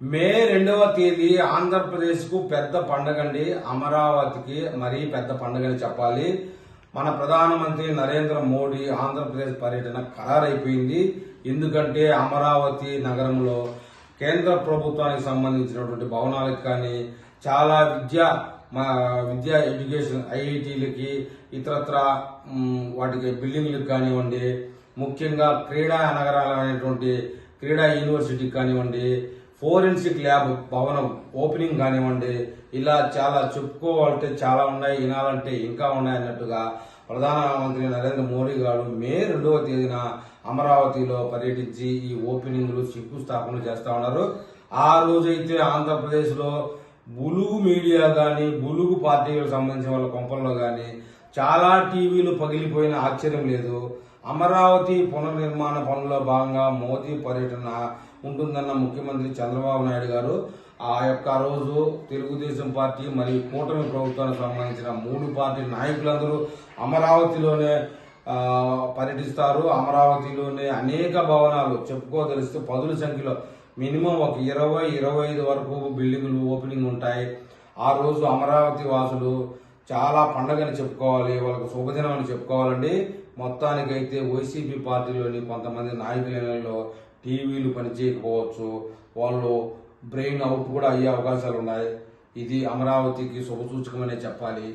మే రెండవ తేదీ ఆంధ్రప్రదేశ్కు పెద్ద పండగండి. అమరావతికి మరీ పెద్ద పండగని చెప్పాలి. మన ప్రధానమంత్రి నరేంద్ర మోడీ ఆంధ్రప్రదేశ్ పర్యటన ఖరారైపోయింది. ఎందుకంటే అమరావతి నగరంలో కేంద్ర ప్రభుత్వానికి సంబంధించినటువంటి భవనాలకు కానీ చాలా విద్యా మా విద్యా ఎడ్యుకేషన్ ఐఐటీలకి ఇతరత్ర వాటికి బిల్డింగ్లకు కానివ్వండి ముఖ్యంగా క్రీడా నగరాలు అనేటువంటి క్రీడా యూనివర్సిటీకి కానివ్వండి ఫోరెన్సిక్ ల్యాబ్ భవనం ఓపెనింగ్ కానివ్వండి ఇలా చాలా చెప్పుకోవాలంటే చాలా ఉన్నాయి వినాలంటే ఇంకా ఉన్నాయి అన్నట్టుగా ప్రధానమంత్రి నరేంద్ర మోడీ గారు మే రెండవ తేదీన అమరావతిలో పర్యటించి ఈ ఓపెనింగ్లు శంకుస్థాపనలు చేస్తూ ఉన్నారు. ఆ రోజైతే ఆంధ్రప్రదేశ్లో బులుగు మీడియా కానీ బులుగు పార్టీలకు సంబంధించిన వాళ్ళ కొంపల్లో కానీ చాలా టీవీలు పగిలిపోయిన ఆశ్చర్యం లేదు. అమరావతి పునర్నిర్మాణ పనుల్లో భాగంగా మోదీ పర్యటన ఉంటుందన్న ముఖ్యమంత్రి చంద్రబాబు నాయుడు గారు. ఆ యొక్క రోజు తెలుగుదేశం పార్టీ మరియు కూటమి ప్రభుత్వానికి సంబంధించిన మూడు పార్టీ నాయకులందరూ అమరావతిలోనే పర్యటిస్తారు. అమరావతిలోనే అనేక భవనాలు చెప్పుకోదలిస్తే పదుల సంఖ్యలో మినిమం ఒక ఇరవై ఇరవై ఐదు వరకు బిల్డింగులు ఓపెనింగ్ ఉంటాయి. ఆ రోజు అమరావతి వాసులు చాలా పండగని చెప్పుకోవాలి వాళ్ళకు శుభదినం అని చెప్పుకోవాలండి. మొత్తానికైతే వైసీపీ పార్టీలోని కొంతమంది నాయకులలో టీవీలు పనిచేయకపోవచ్చు. వాళ్ళు బ్రెయిన్ అవుట్ కూడా అయ్యే అవకాశాలు ఉన్నాయి ఇది అమరావతికి శుభసూచకమనే చెప్పాలి.